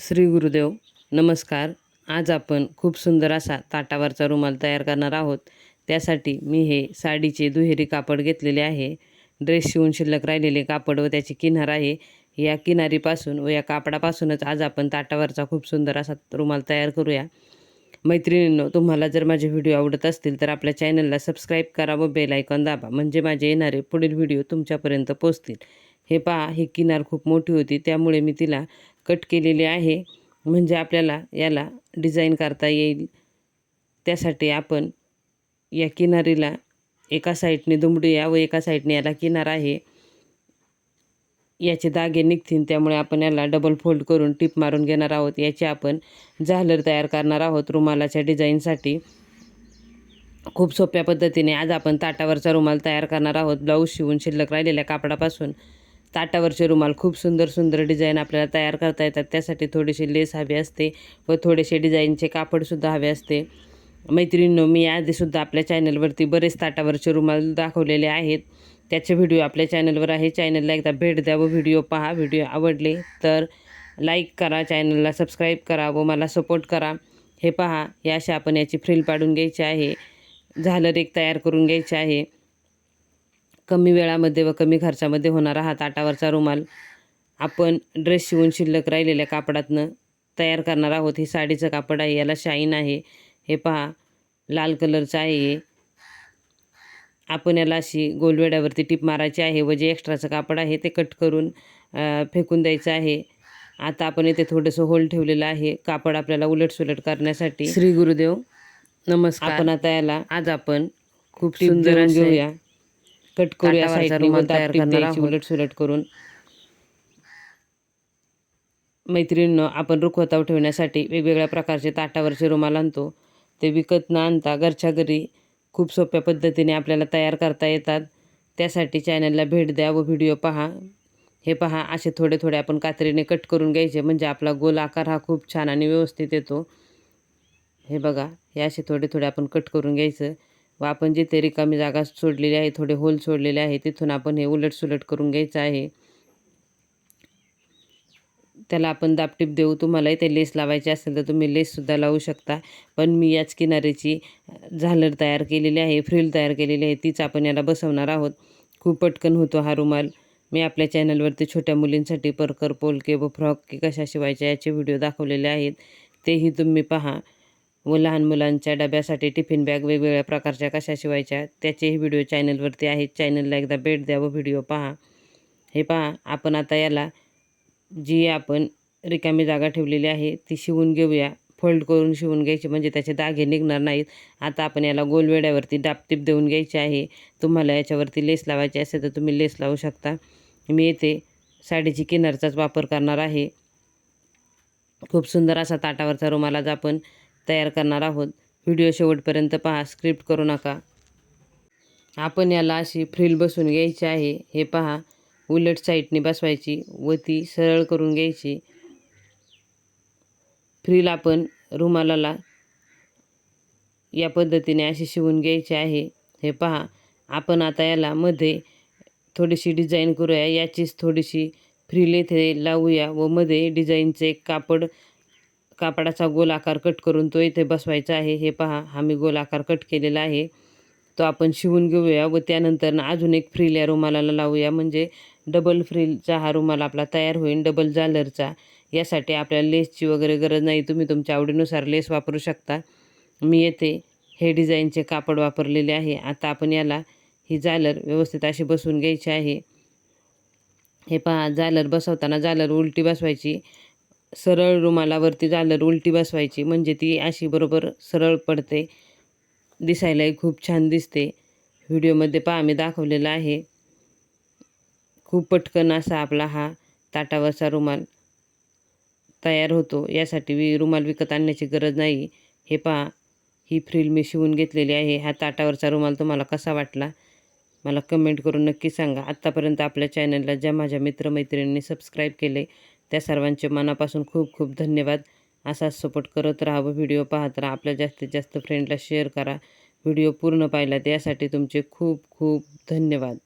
श्री गुरुदेव नमस्कार. आज आपण खूप सुंदर असा ताटावरचा रुमाल तयार करणार आहोत. त्यासाठी मी हे साडीचे दुहेरी कापड घेतलेले आहे. ड्रेस शिवून शिल्लक राहिलेले कापड व त्याची किनार आहे. या किनारीपासून व या कापडापासूनच आज आपण ताटावरचा खूप सुंदर असा रुमाल तयार करूया. मैत्रिणींनो तुम्हाला जर माझे व्हिडिओ आवडत असतील तर आपल्या चॅनलला सबस्क्राईब करा व बेल आयकॉन दाबा म्हणजे माझे येणारे पुढील व्हिडिओ तुमच्यापर्यंत पोचतील हे पहा ही किनार खूप मोठी होती त्यामुळे मी तिला कट केलेली आहे. म्हणजे आपल्याला याला डिझाईन करता येईल. त्यासाठी आपण या किनारीला एका साईडने दुमडूया व एका साईडने याला किनार आहे. याचे दागे निघतील त्यामुळे आपण याला डबल फोल्ड करून टिप मारून घेणार आहोत. याची आपण झालर तयार करणार आहोत रुमालाच्या डिझाईनसाठी खूप सोप्या पद्धतीने आज आपण ताटावरचा रुमाल तयार करणार आहोत. ब्लाऊज शिवून शिल्लक राहिलेल्या कापडापासून. ताटावरचे रुमाल खूप सुंदर सुंदर डिझाईन आपल्याला तयार करता येतात. त्यासाठी थोडीशी लेस हवी असते व थोडेसे डिझाईनचे कापडसुद्धा हवे असते. मैत्रिणींनो मी आधीसुद्धा आपल्या चॅनलवरती बरेच ताटावरचे रुमाल दाखवलेले आहेत. त्याचे व्हिडिओ आपल्या चॅनलवर आहे. चॅनलला एकदा भेट द्या व व्हिडिओ पहा. व्हिडिओ आवडले तर लाईक करा. चॅनलला सबस्क्राईब करा व मला सपोर्ट करा. हे पहा या अशा आपण याची फ्रिल पाडून घ्यायची आहे. झालर एक तयार करून घ्यायचे आहे. कमी वेळामध्ये व कमी खर्चामध्ये होणारा हा ताटावरचा रुमाल आपण ड्रेस शिवून शिल्लक राहिलेल्या कापडातनं तयार करणार आहोत. ही साडीचं कापड आहे याला शाईन आहे. हे पहा लाल कलरचं आहे आपण याला अशी गोलवेड्यावरती टीप मारायची आहे व जे एक्स्ट्राचं कापड आहे ते कट करून फेकून द्यायचं आहे. आता आपण इथे थोडंसं होल ठेवलेलं आहे. कापड आपल्याला उलटसुलट करण्यासाठी श्री गुरुदेव नमस्कार. आपण आता याला आज आपण खूप सुंदर घेऊया. कट करूया साईडने व तयार करणार आहोत उलट सुलट करून. मैत्रिणींनो आपण रुखवताव ठेवण्यासाठी वेगवेगळ्या प्रकारचे ताटावरचे रुमाल आणतो. ते विकत न आणता घरच्या घरी खूप सोप्या पद्धतीने आपल्याला तयार करता येतात. त्यासाठी चॅनलला भेट द्या व व्हिडिओ पहा. हे पहा असे थोडे थोडे आपण कात्रीने कट करून घ्यायचे. म्हणजे आपला गोल आकार हा खूप छान आणि व्यवस्थित येतो. हे बघा हे असे थोडे थोडे आपण कट करून घ्यायचं. व आपण जिथे रिकामी जागा सोडलेली आहे थोडे होल सोडलेले आहे तिथून आपण हे उलट सुलट करून घ्यायचं आहे. त्याला आपण दापटीप देऊ. तुम्हाला इथे लेस लावायची असेल तर तुम्ही लेससुद्धा लावू शकता. पण मी याच किनाऱ्याची झालर तयार केलेली आहे फ्रिल तयार केलेली आहे. तीच आपण याला बसवणार आहोत. खूप पटकन होतो हा रुमाल. मी आपल्या चॅनलवरती छोट्या मुलींसाठी परकर पोलके व फ्रॉक के कशा शिवायच्या याचे व्हिडिओ दाखवलेले आहेत. तेही तुम्ही पहा. व लहान मुलांच्या डब्यासाठी टिफिन बॅग वेगवेगळ्या प्रकारच्या कशा शिवायच्या त्याचेही व्हिडिओ चॅनलवरती आहेत. चॅनलला एकदा भेट द्या व व्हिडिओ पहा. हे पहा आपण आता याला जी आपण रिकामी जागा ठेवलेली आहे ती शिवून घेऊया. फोल्ड करून शिवून घ्यायची म्हणजे त्याचे दागे निघणार नाहीत. आता आपण याला गोलवेड्यावरती डापटीप देऊन घ्यायची आहे. तुम्हाला याच्यावरती लेस लावायची असेल तर तुम्ही लेस लावू शकता. मी येथे साडीची किनारचाच वापर करणार आहे. खूप सुंदर असा ताटावरचा रुमाल आज आपण तयार करणार आहोत. व्हिडिओ शेवटपर्यंत पहा स्क्रिप्ट करू नका. आपण याला अशी फ्रिल बसून घ्यायची आहे. हे पहा उलट साईडने बसवायची व ती सरळ करून घ्यायची. फ्रिल आपण रुमालाला या पद्धतीने अशी शिवून घ्यायची आहे. हे पहा आपण आता याला मध्ये थोडीशी डिझाईन करूया. याचीच थोडीशी फ्रिल येथे लावूया व मध्ये डिझाईनचे कापड कापडाचा गोल आकार कट करून तो इथे बसवायचा आहे. हे पहा हा मी गोल आकार कट केलेला आहे. तो आपण शिवून घेऊया व त्यानंतर अजून एक फ्रिल या रुमालाला लावूया. म्हणजे डबल फ्रिलचा हा रुमाल आपला तयार होईल डबल जालरचा यासाठी आपल्याला लेसची वगैरे गरज नाही. तुम्ही तुमच्या आवडीनुसार लेस वापरू शकता. मी येथे हे डिझाईनचे कापड वापरलेले आहे. आता आपण याला ही जालर व्यवस्थित अशी बसवून घ्यायची आहे. हे पहा जालर बसवताना जालर उलटी बसवायची. सरळ रुमालावरती झालर उलटी बसवायची. म्हणजे ती अशी बरोबर सरळ पडते. दिसायलाही खूप छान दिसते. व्हिडिओमध्ये पहा मी दाखवलेला आहे. खूप पटकन असा आपला हा ताटावरचा रुमाल तयार होतो. यासाठी वि रुमाल विकत आणण्याची गरज नाही. हे पहा ही फ्रिल मी शिवून घेतलेली आहे. हा ताटावरचा रुमाल तुम्हाला कसा वाटला? मला कमेंट करून नक्की सांगा. आत्तापर्यंत आपल्या चॅनलला ज्या माझ्या मित्रमैत्रिणींनी सबस्क्राईब केले त्या सर्वांचे मनापासून खूप खूप धन्यवाद. असाच सपोर्ट करत राहा व व्हिडिओ पाहत राहा. आपल्या जास्तीत जास्त फ्रेंडला शेअर करा. व्हिडिओ पूर्ण पाहिला त्यासाठी तुमचे खूप खूप धन्यवाद.